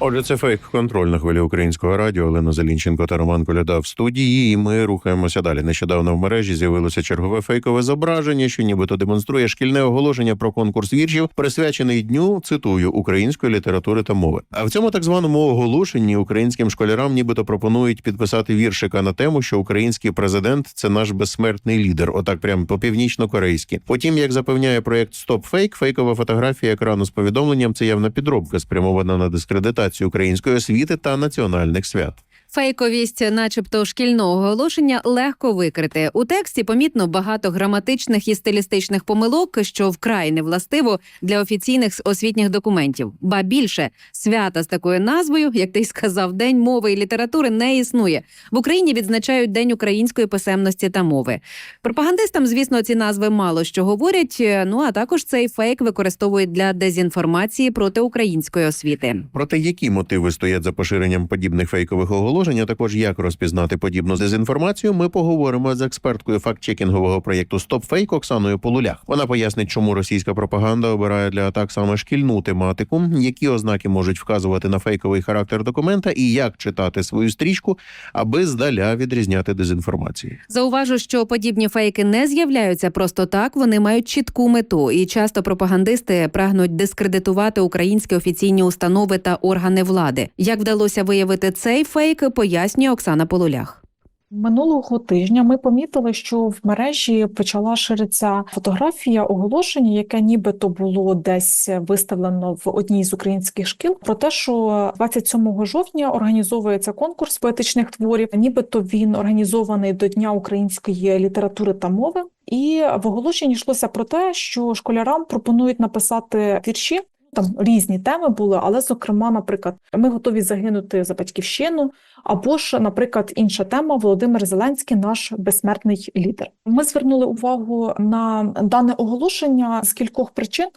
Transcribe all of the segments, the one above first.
Отже, це фейк контроль на хвилі українського радіо. Олена Залінченко та Роман Коляда в студії. І ми рухаємося далі. Нещодавно в мережі з'явилося чергове фейкове зображення, що нібито демонструє шкільне оголошення про конкурс віршів, присвячений дню цитую української літератури та мови. А в цьому так званому оголошенні українським школярам нібито пропонують підписати віршика на тему, що український президент це наш безсмертний лідер. Отак, прям по північно-корейськи. Потім, як запевняє проект Стоп Фейк, фейкова фотографія екрану з повідомленням це явна підробка, спрямована на дискредитацію української освіти та національних свят. Фейковість, начебто, шкільного оголошення, легко викрити. У тексті помітно багато граматичних і стилістичних помилок, що вкрай не властиво для офіційних освітніх документів. Ба більше свята з такою назвою, як ти й сказав, День мови і літератури не існує. В Україні відзначають День української писемності та мови. Пропагандистам, звісно, ці назви мало що говорять. Ну а також цей фейк використовують для дезінформації проти української освіти. Проте які мотиви стоять за поширенням подібних фейкових оголошень, а також як розпізнати подібну дезінформацію, ми поговоримо з експерткою факт-чекінгового проєкту «Стопфейк» Оксаною Полулях. Вона пояснить, чому російська пропаганда обирає для атак саме шкільну тематику, які ознаки можуть вказувати на фейковий характер документа, і як читати свою стрічку, аби здаля відрізняти дезінформацію. Зауважу, що подібні фейки не з'являються просто так. Вони мають чітку мету, і часто пропагандисти прагнуть дискредитувати українські офіційні установи та органи влади. Як вдалося виявити цей фейк, пояснює Оксана Полулях. Минулого тижня ми помітили, що в мережі почала ширитися фотографія оголошення, яке нібито було десь виставлено в одній з українських шкіл, про те, що 27 жовтня організовується конкурс поетичних творів. Нібито він організований до Дня української літератури та мови. І в оголошенні йшлося про те, що школярам пропонують написати вірші. Там різні теми були, але зокрема, наприклад, ми готові загинути за батьківщину, або ж, наприклад, інша тема Володимир Зеленський, наш безсмертний лідер. Ми звернули увагу на дане оголошення з кількох причин.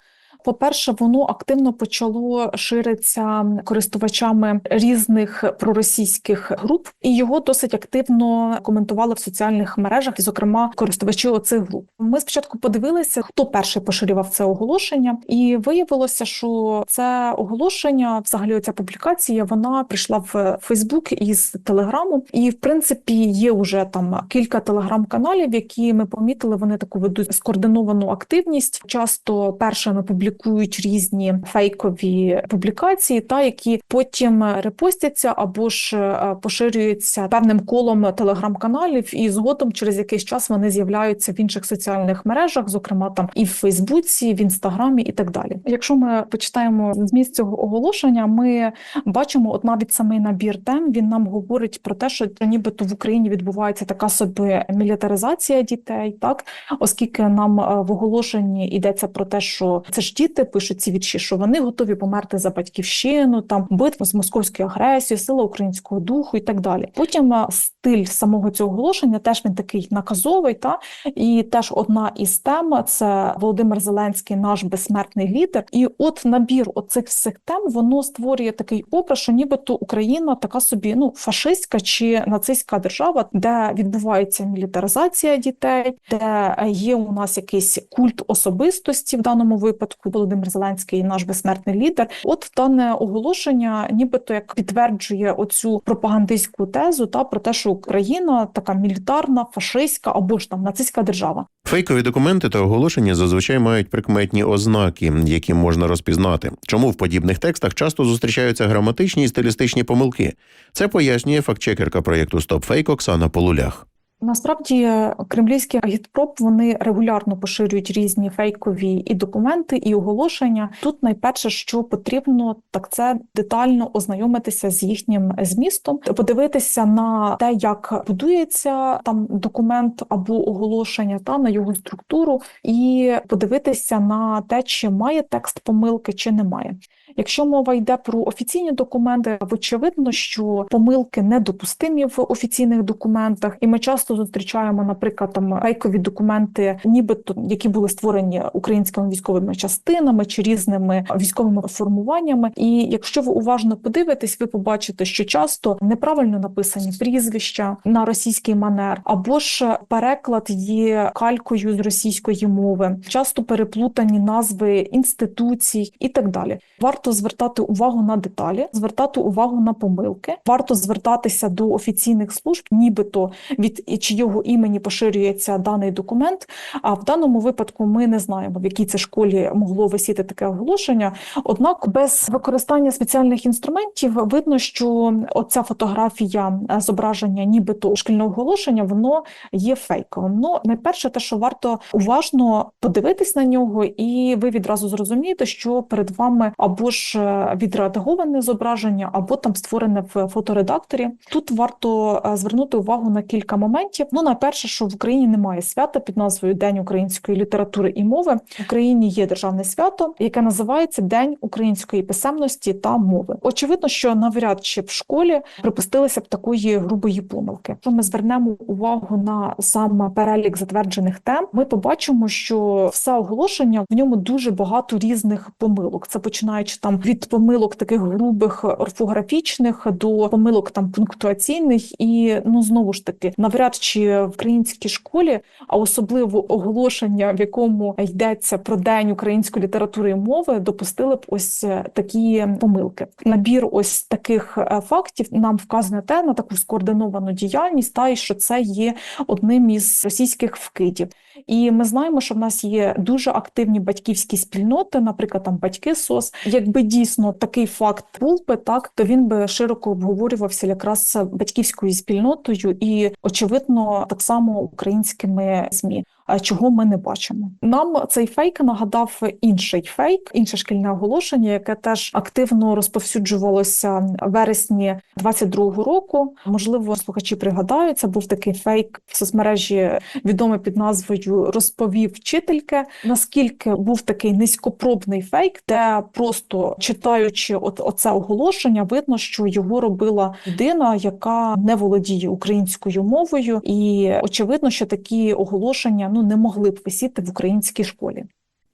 По-перше, воно активно почало ширитися користувачами різних проросійських груп, і його досить активно коментували в соціальних мережах, і, зокрема, користувачі оцих груп. Ми спочатку подивилися, хто перший поширював це оголошення, і виявилося, що це оголошення, взагалі, ця публікація, вона прийшла в Фейсбук із Телеграму, і в принципі є вже там кілька телеграм-каналів, які ми помітили, вони таку ведуть скоординовану активність. Часто першими публікують різні фейкові публікації, та які потім репостяться або ж е, поширюються певним колом телеграм-каналів, і згодом через якийсь час вони з'являються в інших соціальних мережах, зокрема там і в Фейсбуці, в інстаграмі, і так далі. Якщо ми почитаємо зміст цього оголошення, ми бачимо, от навіть самий набір тем він нам говорить про те, що нібито в Україні відбувається така собі мілітаризація дітей, так оскільки нам е, в оголошенні йдеться про те, що це ж діти пишуть ці вірші, що вони готові померти за батьківщину, там битва з московською агресією, сила українського духу і так далі. Потім е, стиль самого цього оголошення теж він такий наказовий, та і теж одна із тем це Володимир Зеленський, наш безсмертний лідер. І от набір оцих всіх тем воно створює такий образ, що нібито Україна така собі ну фашистська чи нацистська держава, де відбувається мілітаризація дітей, де є у нас якийсь культ особистості в даному випадку. Володимир Зеленський, наш безсмертний лідер. От дане оголошення, нібито як підтверджує оцю пропагандистську тезу та про те, що Україна така мілітарна, фашистська або ж там нацистська держава. Фейкові документи та оголошення зазвичай мають прикметні ознаки, які можна розпізнати. Чому в подібних текстах часто зустрічаються граматичні і стилістичні помилки? Це пояснює фактчекерка проєкту Стоп Фейк Оксана Полулях. Насправді кремлівські агітпроп вони регулярно поширюють різні фейкові і документи, і оголошення. Тут найперше, що потрібно, так це детально ознайомитися з їхнім змістом, подивитися на те, як будується там документ або оголошення, та на його структуру, і подивитися на те, чи має текст помилки, чи немає. Якщо мова йде про офіційні документи, очевидно, що помилки недопустимі в офіційних документах, і ми часто часто зустрічаємо, наприклад, там фейкові документи, нібито які були створені українськими військовими частинами чи різними військовими формуваннями. І якщо ви уважно подивитесь, ви побачите, що часто неправильно написані прізвища на російський манер, або ж переклад є калькою з російської мови, часто переплутані назви інституцій і так далі. Варто звертати увагу на деталі, звертати увагу на помилки. Варто звертатися до офіційних служб, нібито від чийого імені поширюється даний документ. А в даному випадку ми не знаємо, в якій це школі могло висіти таке оголошення. Однак, без використання спеціальних інструментів видно, що оця фотографія е, зображення, нібито шкільного оголошення, воно є фейковим. Ну, найперше, те, що варто уважно подивитись на нього, і ви відразу зрозумієте, що перед вами або ж е, відредаговане зображення, або там створене в фоторедакторі. Тут варто е, звернути увагу на кілька моментів. Ну, найперше, що в Україні немає свята під назвою День української літератури і мови. В Україні є державне свято, яке називається День української писемності та мови. Очевидно, що навряд чи в школі припустилися б такої грубої помилки. Якщо ми звернемо увагу на сам перелік затверджених тем, ми побачимо, що все оголошення в ньому дуже багато різних помилок. Це починаючи там від помилок таких грубих орфографічних до помилок там пунктуаційних, і ну знову ж таки, навряд чи в українській школі, а особливо оголошення, в якому йдеться про день української літератури і мови, допустили б ось е, такі помилки. Набір ось таких е, фактів нам вказує те на таку скоординовану діяльність, та й що це є одним із російських вкидів. І ми знаємо, що в нас є дуже активні батьківські спільноти, наприклад, там батьки СОС. Якби дійсно такий факт був би так, то він би широко обговорювався якраз батьківською спільнотою і, очевидно, так само українськими змі. А чого ми не бачимо? Нам цей фейк нагадав інший фейк, інше шкільне оголошення, яке теж активно розповсюджувалося вересні 22-го року. Можливо, слухачі пригадаються, був такий фейк в соцмережі, відомий під назвою Розповів вчительки. Наскільки був такий низькопробний фейк, де просто читаючи от оце оголошення, видно, що його робила людина, яка не володіє українською мовою, і очевидно, що такі оголошення ну не могли б висіти в українській школі.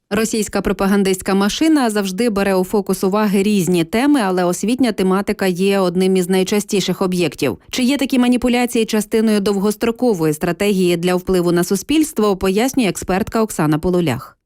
Російська пропагандистська машина завжди бере у фокус уваги різні теми, але освітня тематика є одним із найчастіших об'єктів. Чи є такі маніпуляції частиною довгострокової стратегії для впливу на суспільство? Пояснює експертка Оксана Полулях.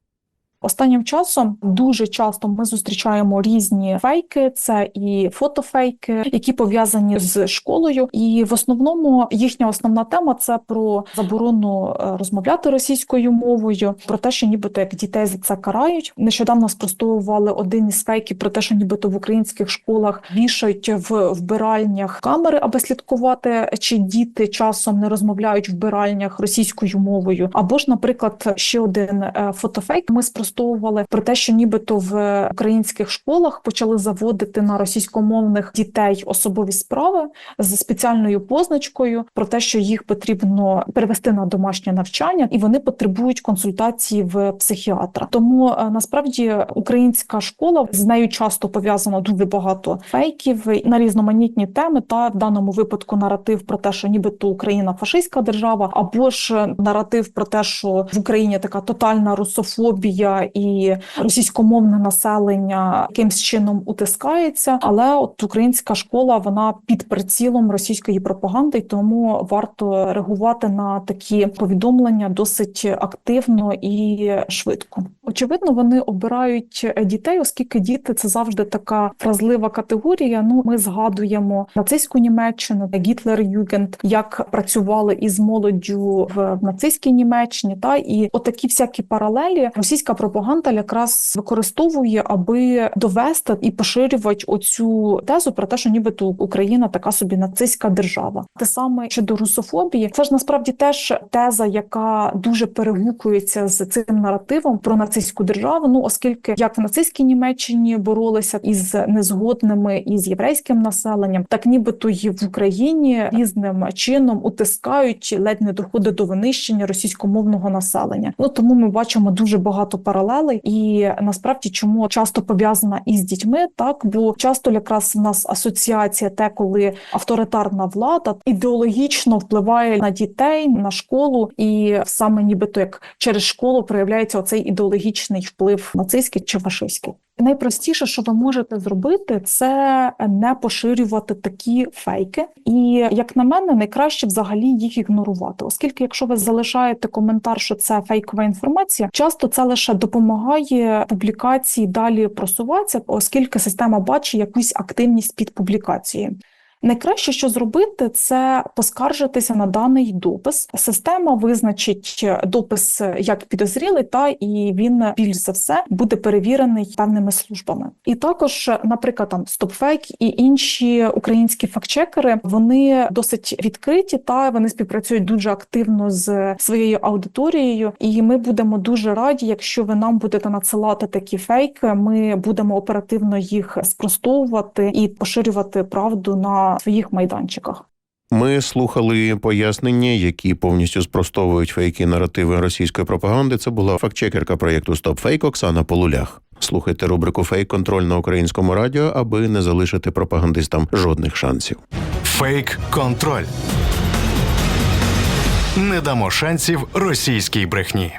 Останнім часом дуже часто ми зустрічаємо різні фейки, це і фотофейки, які пов'язані з школою. І в основному їхня основна тема це про заборону е, розмовляти російською мовою, про те, що нібито як дітей за це карають. Нещодавно спростовували один із фейків про те, що нібито в українських школах вішають в вбиральнях камери, аби слідкувати, чи діти часом не розмовляють в вбиральнях російською мовою. Або ж, наприклад, ще один е, фотофейк. Ми спростовували про те, що нібито в українських школах почали заводити на російськомовних дітей особові справи з спеціальною позначкою про те, що їх потрібно перевести на домашнє навчання, і вони потребують консультації в психіатра. Тому е, насправді українська школа з нею часто пов'язано дуже багато фейків на різноманітні теми. Та в даному випадку наратив про те, що нібито Україна фашистська держава, або ж наратив про те, що в Україні така тотальна русофобія і російськомовне населення якимсь чином утискається. Але от українська школа вона під прицілом російської пропаганди, і тому варто реагувати на такі повідомлення досить активно і швидко. Очевидно, вони обирають дітей, оскільки діти це завжди така вразлива категорія. Ну, ми згадуємо нацистську Німеччину, Гітлер-Югенд, як працювали із молоддю в нацистській Німеччині, та і отакі всякі паралелі російська пропаганда якраз використовує, аби довести і поширювати оцю тезу про те, що нібито Україна така собі нацистська держава. Те саме щодо русофобії, це ж насправді теж теза, яка дуже перегукується з цим наративом про нацистську нацистську державу. Ну оскільки як в нацистській Німеччині боролися із незгодними із єврейським населенням, так нібито і в Україні різним чином утискають ледь не доходить до винищення російськомовного населення. Ну тому ми бачимо дуже багато паралелей, і насправді чому часто пов'язана із дітьми, так бо часто якраз в нас асоціація те, коли авторитарна влада ідеологічно впливає на дітей, на школу, і саме нібито як через школу проявляється оцей ідеологічний вплив нацистський чи фашистський. Найпростіше, що ви можете зробити, це не поширювати такі фейки. І як на мене, найкраще взагалі їх ігнорувати, оскільки, якщо ви залишаєте коментар, що це фейкова інформація, часто це лише допомагає публікації далі просуватися, оскільки система бачить якусь активність під публікацією. Найкраще, що зробити, це поскаржитися на даний допис. Система визначить допис як підозрілий, та і він більш за все буде перевірений певними службами. І також, наприклад, там StopFake і інші українські фактчекери вони досить відкриті, та вони співпрацюють дуже активно з своєю аудиторією. І ми будемо дуже раді, якщо ви нам будете надсилати такі фейки. Ми будемо оперативно їх спростовувати і поширювати правду на своїх майданчиках. Ми слухали пояснення, які повністю спростовують фейки і наративи російської пропаганди. Це була фактчекерка проєкту StopFake Оксана Полулях. Слухайте рубрику Фейк контроль на українському радіо, аби не залишити пропагандистам жодних шансів. Фейк контроль. Не дамо шансів російській брехні.